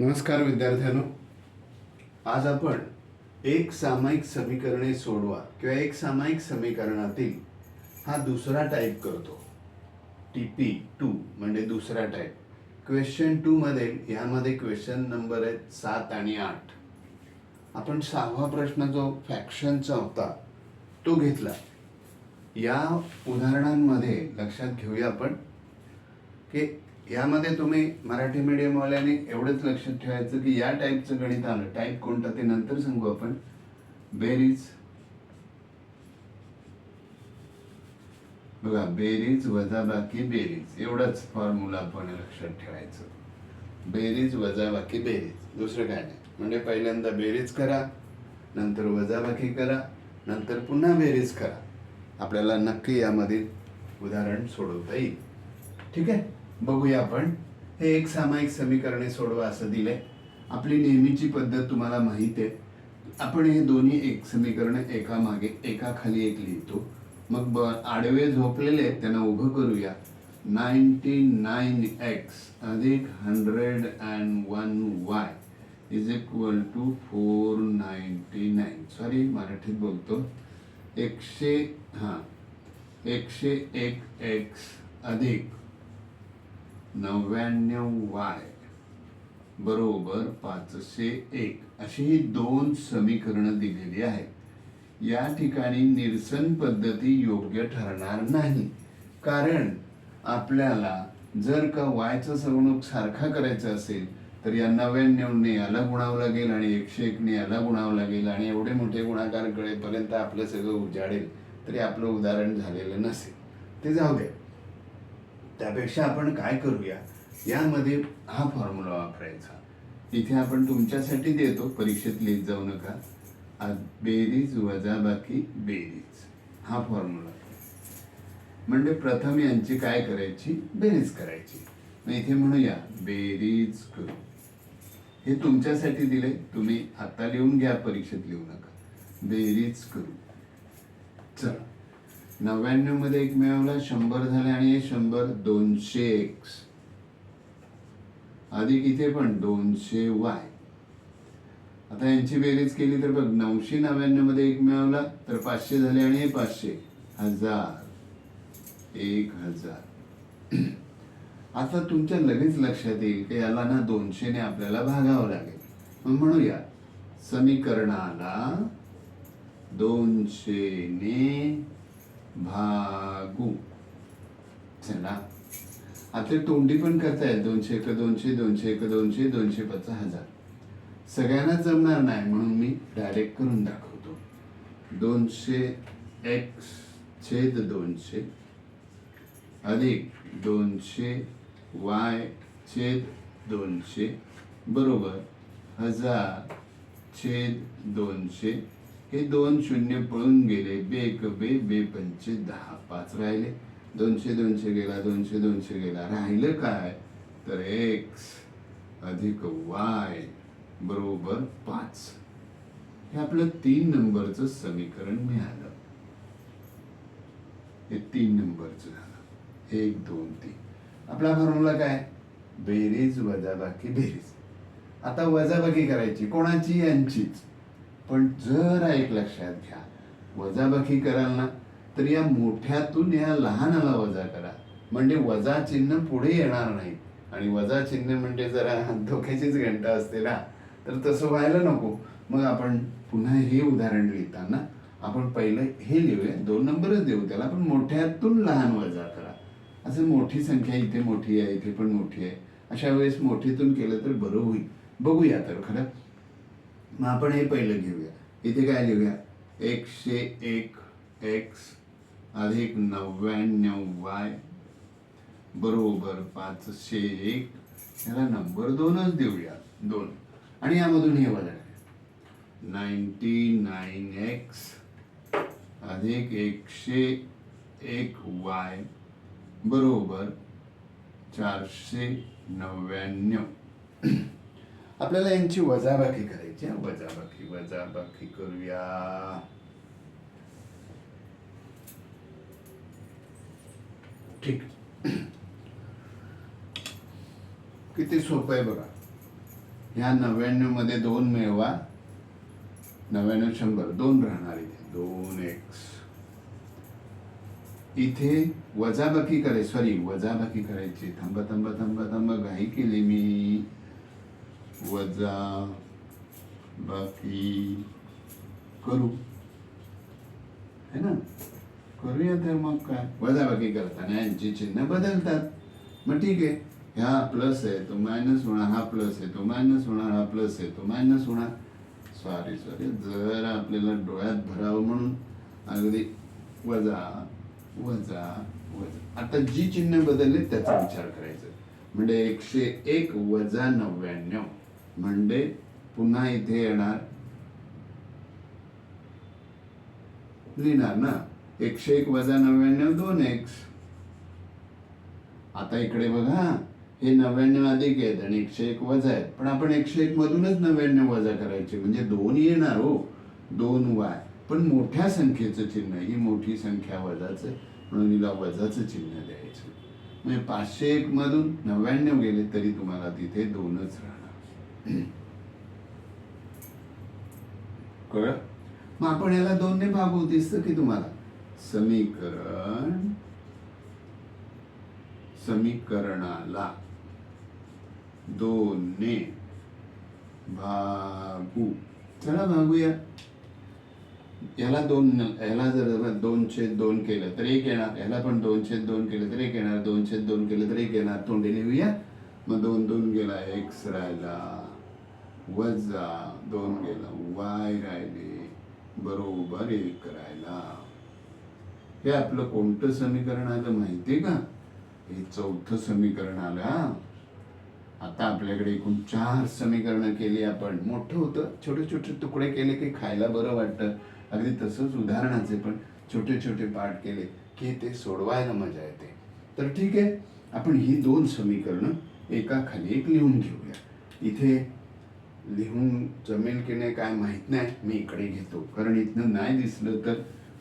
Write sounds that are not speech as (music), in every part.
नमस्कार विद्यार्थ्यांनो. आज आपण एक सामायिक समीकरणे सोडवा किंवा एक सामायिक समीकरणातील हा दुसरा टाईप करतो. टी पी टू म्हणजे दुसरा टाईप क्वेश्चन टूमध्ये ह्यामध्ये क्वेश्चन नंबर आहेत सात आणि आठ. आपण सहावा प्रश्न जो फॅक्शनचा होता तो घेतला. या उदाहरणांमध्ये लक्षात घेऊया आपण की यामध्ये तुम्ही मराठी मीडियमवाल्याने एवढंच लक्षात ठेवायचं की या टाईपचं गणित आलं. टाईप कोणतं ते नंतर सांगू आपण. बेरीज बघा बेरीज वजाबाकी बेरीज एवढंच फॉर्म्युला आपण लक्षात ठेवायचं. बेरीज वजाबाकी बेरीज दुसरं काय नाही. म्हणजे पहिल्यांदा बेरीज करा नंतर वजाबाकी करा नंतर पुन्हा बेरीज करा. आपल्याला नक्की यामधील उदाहरण सोडवता येईल. ठीक आहे? बघूया आपण. हे एक सामायिक समीकरणे सोडवा असं दिले आपली नेहमीची पद्धत तुम्हाला माहिती आहे. आपण हे दोन्ही एक समीकरण एका मागे एका खाली एक लिहितो. मग ब आडवे झोपलेले आहेत, त्यांना उभं करूया. नाईन्टी नाईन एक्स अधिक hundred and one y is equal to four ninety nine. Sorry मराठीत बोलतो. एकशे हां एकशे एक एक्स अधिक नव्याण्णव वाय. बरोबर पाचशे एक. अशी ही दोन समीकरणं दिलेली आहेत. या ठिकाणी निरसन पद्धती योग्य ठरणार नाही. कारण आपल्याला जर का वायचं सवणूक सारखा करायचं असेल तर या नव्याण्णवने याला गुणावं लागेल आणि एकशे एकने याला गुणावं लागेल आणि एवढे मोठे गुणाकार कळेपर्यंत आपलं सगळं उजाडेल तरी आपलं उदाहरण झालेलं नसेल. ते जाऊ दे. त्यापेक्षा आपण काय करूया? यामध्ये हा फॉर्म्युला वापरायचा. इथे आपण तुमच्यासाठी देतो परीक्षेत लिहित जाऊ नका. आ- बेरीज वजाबाकी बेरीज. हा फॉर्म्युला म्हणजे प्रथम यांची काय करायची? बेरीज करायची. मग इथे म्हणूया बेरीज करू. हे तुमच्यासाठी दिले तुम्ही आता लिहून घ्या परीक्षेत लिहू नका. बेरीज करू. चला. नव्याण्णवमध्ये एक मिळवला शंभर झाले आणि शंभर दोनशे एक्स. अधिक इथे पण दोनशे वाय. आता यांची बेरीज केली तर बघ नऊशे नव्याण्णवमध्ये एक मिळवला तर पाचशे झाले आणि हे पाचशे. हजार. एक हजार. (clears throat) आता तुमच्या लगेच लक्षात येईल की याला ना दोनशेने आपल्याला भागावं लागेल. मग म्हणूया समीकरणाला दोनशेने भागू. चला. आता तोंडी पण करता येईल दोनशे एक दोनशे दोनशे एक दोनशे दोनशे पाच हजार. सगळ्यांना जमणार नाही म्हणून मी डायरेक्ट करून दाखवतो. दोनशे एक्स छेद दोनशे अधिक दोनशे वाय छेद दोनशे बरोबर हजार छेद दोनशे हे दोन शून्य पळून गेले. बे बे बे पंचे दहा पाच राहिले. दोनशे दोनशे गेला दोनशे दोनशे गेला. राहिलं काय? तर एक्स अधिक वाय बरोबर पाच. हे आपलं तीन नंबरचं समीकरण मिळालं. हे तीन नंबरचं झालं. एक दोन तीन. आपला फॉर्म्युला काय? बेरीज वजाबाकी बेरीज. आता वजाबाकी करायची. कोणाची? यांचीच. पण जरा एक लक्षात घ्या. वजाबाकी कराल ना तर या मोठ्यातून या लहानाला वजा करा. म्हणजे वजा चिन्ह पुढे येणार नाही. आणि वजा चिन्ह म्हणजे जरा धोक्याचीच घंटा असते ना. तर तसं व्हायला नको. मग आपण पुन्हा हे उदाहरण लिहिताना आपण पहिलं हे लिहूया. दोन नंबरच देऊ त्याला. पण मोठ्यातून लहान वजा करा. असं मोठी संख्या इथे मोठी आहे इथे पण मोठी आहे. अशा वेळेस मोठीतून केलं तर बरं होईल. बघूया तर खरं? मग आपण हे पहिलं घेऊया. इथे काय लिहूया? एकशे एक एक्स अधिक नव्याण्णव वाय बरोबर पाचशे एक. ह्याला नंबर दोनच देऊया. दोन. आणि यामधून हे बघा. नाईन्टी नाईन एक्स अधिक एकशे एक वाय बरोबर चारशे नव्याण्णव. आपल्याला यांची वजाबाकी करायची वजाबाकी वजाबाकी करूया. ठीक. किती सोपं आहे बघा. ह्या नव्याण्णवमध्ये दोन मिळवा. नव्याण्णव शंभर. दोन राहणार इथे. दोन एक्स इथे वजाबाकी करायची सॉरी वजाबाकी करायची. थांबा थांबा थांबा थांबा घाई केली मी. वजा बाकी करू. है ना? करूया तर मग काय? वजाबाकी करताना यांची चिन्ह बदलतात. मग ठीक आहे. ह्या प्लस आहे तो मायनस होणार हा प्लस आहे तो मायनस होणार हा प्लस आहे तो मायनस होणार. सॉरी सॉरी जर आपल्याला डोळ्यात भरावं म्हणून अगदी वजा वजा वजा. आता जी चिन्ह बदलले त्याचा विचार करायचा. म्हणजे एकशे एक वजा नव्याण्णव. म्हणजे पुन्हा इथे येणार. लिहिणार ना. एकशे एक वजा नव्याण्णव दोन एक्स आता इकडे बघा. हे नव्याण्णव अधिक आहेत आणि एकशे एक वजा आहेत. पण आपण एकशे एक मधूनच नव्याण्णव वजा करायचे. म्हणजे दोन येणार हो. दोन वाय. पण मोठ्या संख्येचं चिन्ह ही मोठी संख्या वजाचं म्हणून हिला वजाचं चिन्ह द्यायचं. म्हणजे पाचशे एक मधून नव्याण्णव गेले तरी तुम्हाला तिथे दोनच राहणार. कळ मग आपण याला दोनने भागवू दिसतं की तुम्हाला? समीकरण समीकरणाला दोनने भागू. चला भागूया. याला दोन याला जर दोनशे दोन केलं तर एक येणार. याला पण दोनशे दोन केलं तर एक येणार. दोनशे दोन केलं तर एक येणार. तोंडी लिहूया. मग दोन दोन गेला एक्स राहिला. वजा दोन गेला. वाय राहिले. बरोबर एक राहिला. हे आपलं कोणतं समीकरण आलं माहितीये का? हे चौथं समीकरण आलं हा. आता आपल्याकडे एकूण चार समीकरणं केली आपण. मोठं होतं. छोटे छोटे तुकडे केले की खायला बरं वाटतं. अगदी तसंच उदाहरणाचे पण छोटे छोटे पाठ केले की ते सोडवायला मजा येते. तर ठीक आहे. आपण ही दोन समीकरणं एका खाली एक लिहून घेऊया. इथे लिहून जमेल की नाही काय माहीत नाही मी इकडे घेतो. कारण इथनं नाही दिसलं तर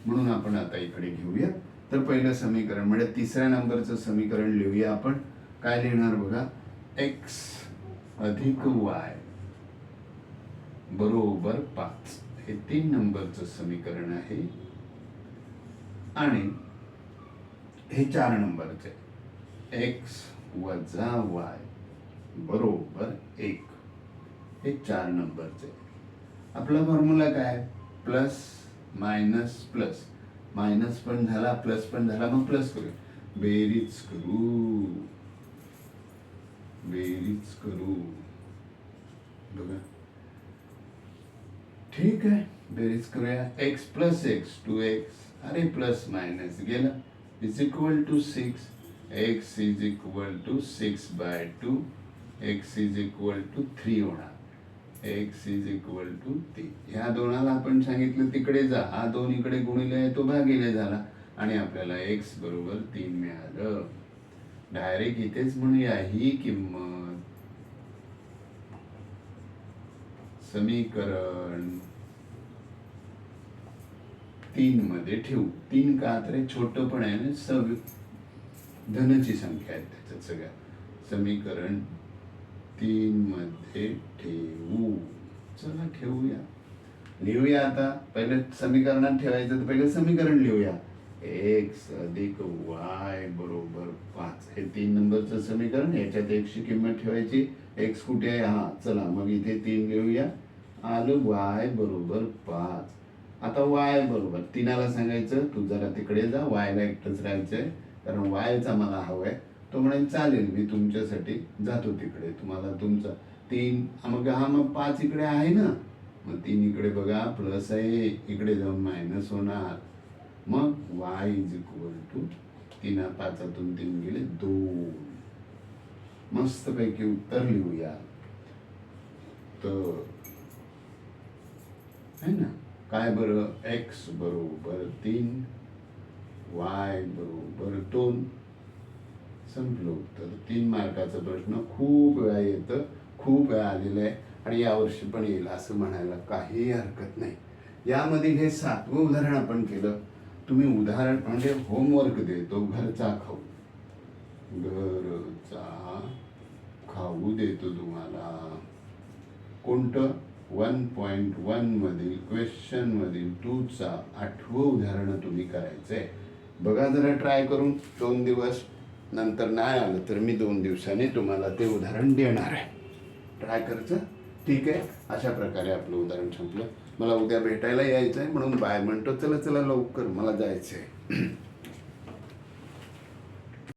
म्हणून आपण आता इकडे घेऊया. तर पहिलं समीकरण म्हणजे तिसऱ्या नंबरचं समीकरण लिहूया आपण. काय लिहिणार बघा? एक्स अधिक वाय बरोबर पाच. हे तीन नंबरचं समीकरण आहे. आणि हे चार नंबरचे. एक्स वजा वाय बरोबर एक. हे चार नंबरचे. आपला फॉर्म्युला काय? Plus minus plus. मायनस पण झाला प्लस पण झाला मग प्लस करू बेरीज करू. बेरीज करू. बघा. ठीक आहे. बेरीज करूया. X plus x two x अरे प्लस मायनस गेला. Is equal to six x is equal to six by two x is equal to three होणार. एक्स इज इक्वल टू तीन ह्या दोनाला आपण सांगितलं तिकडे जा. हा दोन इकडे गुणिले आहे तो भागिले झाला. आणि आपल्याला एक्स बरोबर तीन मिळालं. डायरेक्ट इथेच म्हणूया ही किंमत. समीकरण तीन मध्ये ठेवू. तीन का तर छोट पण आहे ना सव धनची संख्या आहे त्याच्यात सगळ्या समीकरण तीन मध्ये ठेवू. चला ठेवूया लिहूया आता. पहिले समीकरणात ठेवायचं तर पहिले समीकरण लिहूया. एक्स अधिक वाय बरोबर पाच. हे तीन नंबरचं समीकरण याच्यात एकची किंमत ठेवायची. एक्स कुठे आहे? हा चला मग इथे तीन लिहूया. आलं वाय बरोबर पाच. आता वाय बरोबर. तिनाला सांगायचं तू जरा तिकडे जा. वायला एकटंच राहायचंय. कारण वायचा मला आहे तो म्हणे चालेल मी तुमच्यासाठी जातो तिकडे. तुम्हाला तुमचा तीन मग हा मग पाच इकडे आहे ना. मग तीन इकडे बघा प्लस आहे इकडे जाऊन मायनस होणार. मग वाय इज इक्वल टू तीन पाचातून तीन गेले दोन. मस्तपैकी उत्तर लिहूया. तर है ना? काय बरं? एक्स बरोबर तीन वाय बरोबर दोन. संपलो तर तीन मार्काचा प्रश्न खूप वेळा येतं खूप वेळा आलेलं आहे आणि यावर्षी पण येईल असं म्हणायला काही हरकत नाही. यामधील हे सातवं उदाहरण आपण केलं. तुम्ही उदाहरण म्हणजे होमवर्क देतो घरचा खाऊ. घरचा खाऊ देतो तुम्हाला. कोणतं? वन पॉईंट वनमधील क्वेश्चनमधील टूचा आठवं उदाहरणं तुम्ही करायचं आहे बघा जरा ट्राय करून दोन दिवस नंतर नाही आलं तर मी दोन दिवसांनी तुम्हाला ते उदाहरण देणार आहे. ट्राय करायचं ठीक आहे? अशा प्रकारे आपलं उदाहरण संपलं. मला उद्या भेटायला यायचं आहे म्हणून बाय म्हणतो चला चला लवकर. मला जायचं आहे